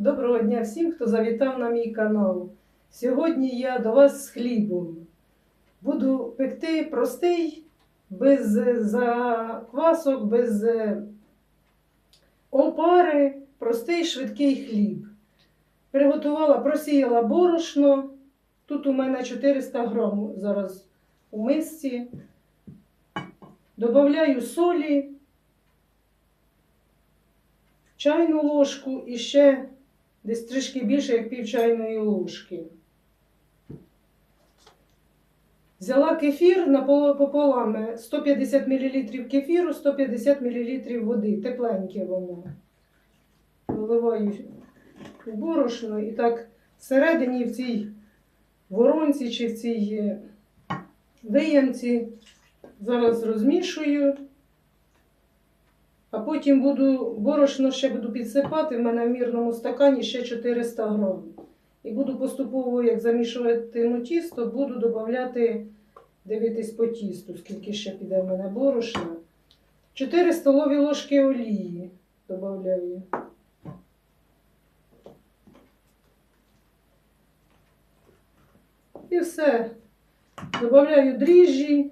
Доброго дня всім, хто завітав на мій канал. Сьогодні я до вас з хлібом. Буду пекти простий, без е, заквасок, без е, опари, простий швидкий хліб. Приготувала, просіяла борошно. Тут у мене 400 грам зараз у мисці. Добавляю солі, чайну ложку і ще десь трішки більше, як пів чайної ложки. Взяла кефір пополам 150 мл кефіру, 150 мл води, тепленьке воно. Виливаю у борошно і так всередині в цій воронці чи в цій е, виямці зараз розмішую. А потім буду борошно ще буду підсипати. В мене в мірному стакані ще 400 грам. І буду поступово, як замішуватиму тісто, буду додати, дивитись по тісту, скільки ще піде в мене борошна. 4 столові ложки олії додаю. І все. Добавляю дріжджі.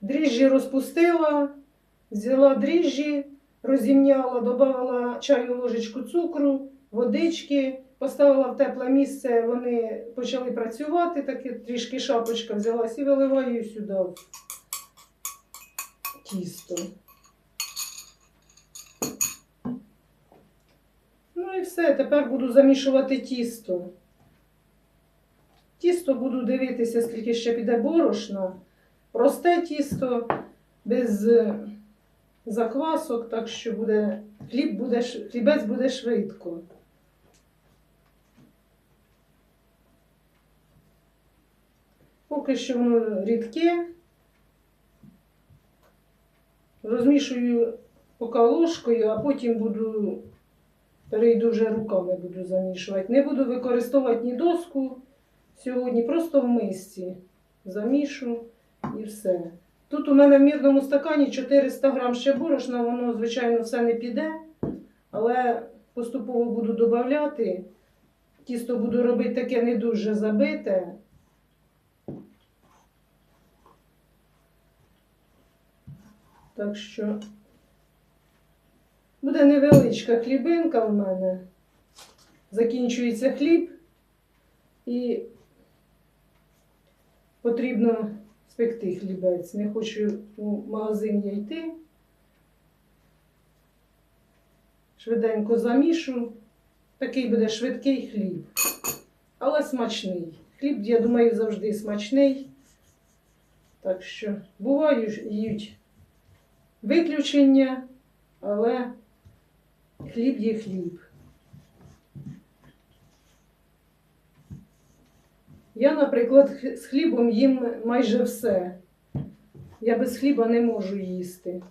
Дріжджі розпустила. Взяла дріжджі, розімняла, додала чайну ложечку цукру, водички, поставила в тепле місце, вони почали працювати, таке трішки шапочка взялась і виливаю сюди тісто. Ну і все, тепер буду замішувати тісто. Тісто буду дивитися, скільки ще піде борошна. Просте тісто без заквасок, так що буде, хліб буде, хлібець буде швидко. Поки що воно рідке. Розмішую поки ложкою, а потім буду перейду вже руками буду замішувати. Не буду використовувати ні доску сьогодні, просто в мисці замішу і все. Тут у мене в мірному стакані 400 грам ще борошна, воно, звичайно, все не піде, але поступово буду додавати. Тісто буду робити таке не дуже забите. Так що буде невеличка хлібинка в мене. Закінчується хліб і потрібно спекти хлібець. Не хочу у магазин я йти. Швиденько замішу. Такий буде швидкий хліб, але смачний. Хліб, я думаю, завжди смачний. Так що бувають виключення, але хліб є хліб. Я, наприклад, з хлібом їм майже все. Я без хліба не можу їсти.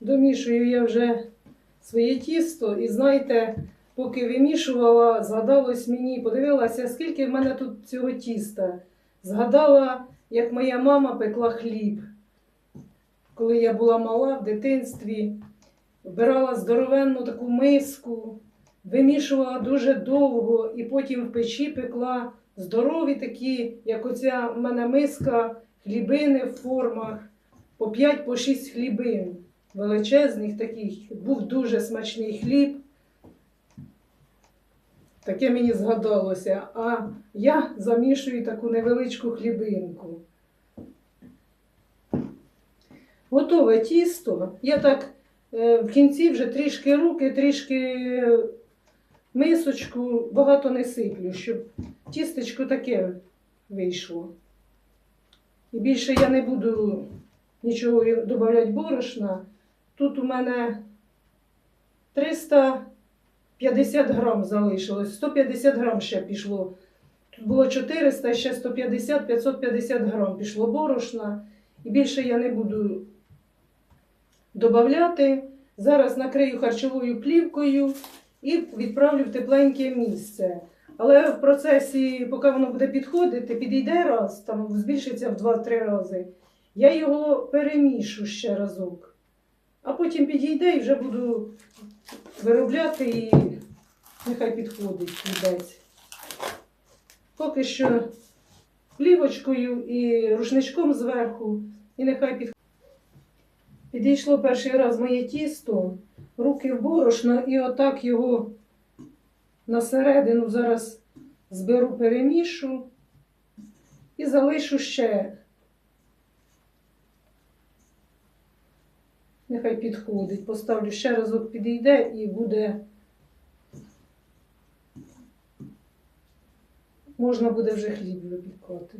Домішую я вже своє тісто і знаєте, поки вимішувала, згадалось мені, подивилася, скільки в мене тут цього тіста. Згадала, як моя мама пекла хліб. Коли я була мала в дитинстві, вбирала здоровенну таку миску, вимішувала дуже довго і потім в печі пекла здорові такі, як оця в мене миска, хлібини в формах, по 5 по 6 хлібин. Величезних таких. Був дуже смачний хліб. Таке мені згадалося. А я замішую таку невеличку хлібинку. Готове тісто. Я так в кінці вже трішки руки, трішки е, мисочку, багато не сиплю, щоб тістечко таке вийшло. І більше я не буду нічого додавати борошна. Тут у мене 350 грам залишилось, 150 грам ще пішло. Тут було 400, ще 150, 550 грам пішло борошна. І більше я не буду додавати. Зараз накрию харчовою плівкою і відправлю в тепленьке місце. Але в процесі, поки воно буде підходити, підійде раз, там збільшиться в 2-3 рази. я його перемішу ще разок. А потім підійде і вже буду виробляти і нехай підходить хлібець. Поки що плівочкою і рушничком зверху, і нехай підходить. Підійшло перший раз моє тісто, руки в борошно, і отак його на середину зараз зберу, перемішу і залишу ще. Нехай підходить. Поставлю ще разок підійде і буде. Можна буде вже хліб випікати.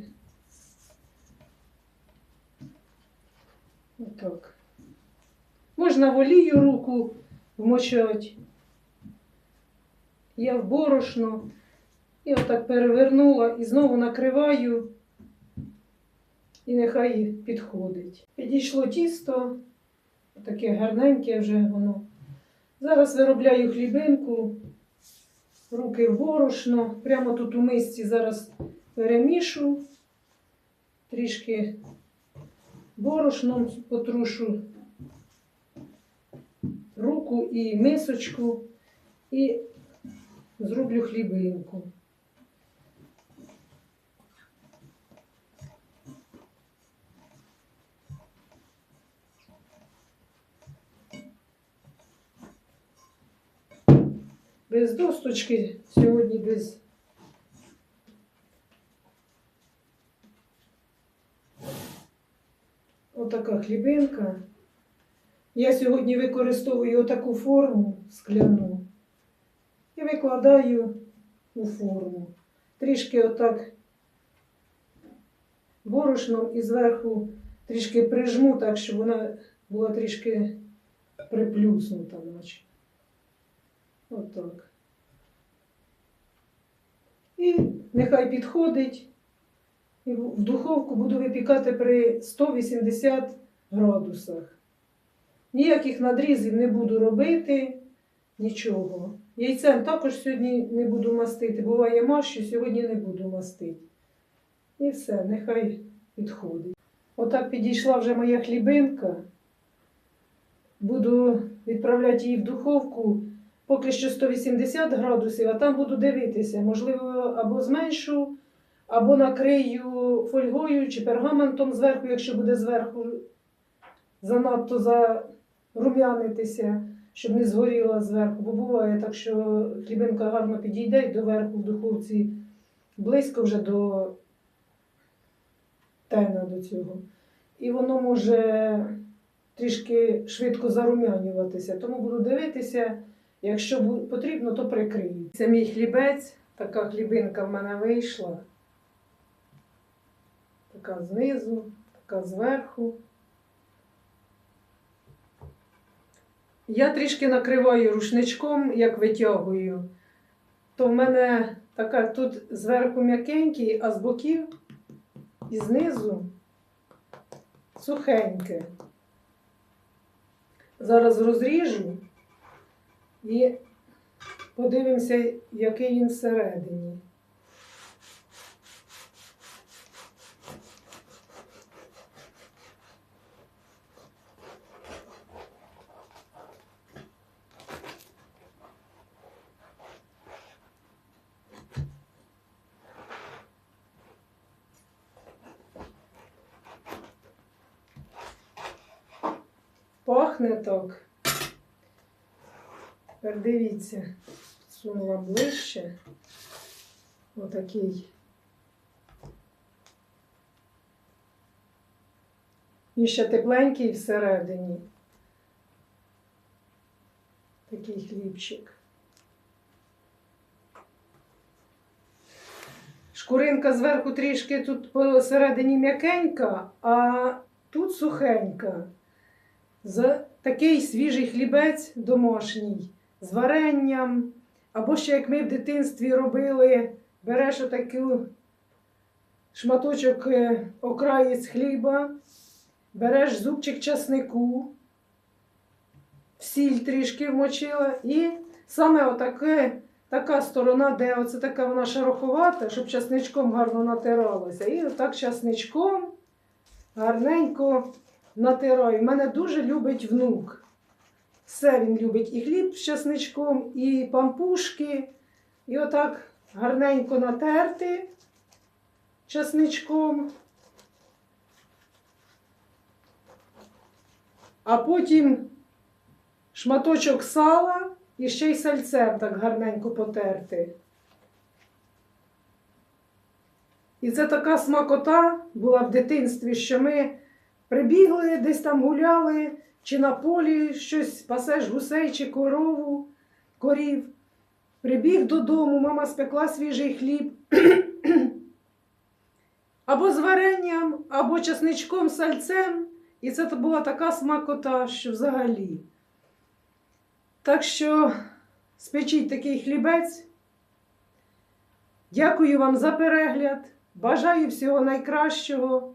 Отак. Можна в олію руку вмочати. Я в борошно. І отак перевернула і знову накриваю. І нехай підходить. Підійшло тісто, таке гарненьке вже воно. Зараз виробляю хлібинку, руки в борошно. Прямо тут у мисці зараз перемішу, трішки борошном потрушу руку і мисочку і зроблю хлібинку. Без досточки сьогодні без. Отака хлібинка. Я сьогодні використовую отаку форму скляну і викладаю у форму. Трішки отак борошном і зверху трішки прижму, так, щоб вона була трішки приплюснута, наче. Отак. І нехай підходить. І в духовку буду випікати при 180 градусах. Ніяких надрізів не буду робити, нічого. Яйцем також сьогодні не буду мастити. Буває мащу, сьогодні не буду мастити. І все, нехай підходить. Отак підійшла вже моя хлібинка. Буду відправляти її в духовку поки що 180 градусів, а там буду дивитися. Можливо, або зменшу, або накрию фольгою чи пергаментом зверху, якщо буде зверху занадто зарум'янитися, щоб не згоріла зверху. Бо буває так, що хлібинка гарно підійде і доверху в духовці близько вже до тена до цього. І воно може трішки швидко зарум'янюватися. Тому буду дивитися. Якщо потрібно, то прикрию. Це мій хлібець, така хлібинка в мене вийшла. Така знизу, така зверху. Я трішки накриваю рушничком, як витягую, то в мене така тут зверху м'якенький, а з боків і знизу сухеньке. Зараз розріжу і подивимося, який він всередині. Пахне так. Тепер дивіться, сунула ближче. Отакий. І ще тепленький всередині. Такий хлібчик. Шкуринка зверху трішки тут посередині м'якенька, а тут сухенька. За такий свіжий хлібець домашній з варенням. Або ще як ми в дитинстві робили, береш отаку шматочок е, окраєць хліба, береш зубчик часнику, сіль трішки вмочила, і саме отаке, така сторона, де оце така вона шероховата, щоб часничком гарно натиралася. І отак часничком гарненько натираю. Мене дуже любить внук. Все він любить. І хліб з часничком, і пампушки. І отак гарненько натерти часничком. А потім шматочок сала і ще й сальцем так гарненько потерти. І це така смакота була в дитинстві, що ми прибігли, десь там гуляли, чи на полі щось пасеш гусей чи корову, корів. Прибіг додому, мама спекла свіжий хліб. або з варенням, або часничком, сальцем. І це була така смакота, що взагалі. Так що спечіть такий хлібець. Дякую вам за перегляд. Бажаю всього найкращого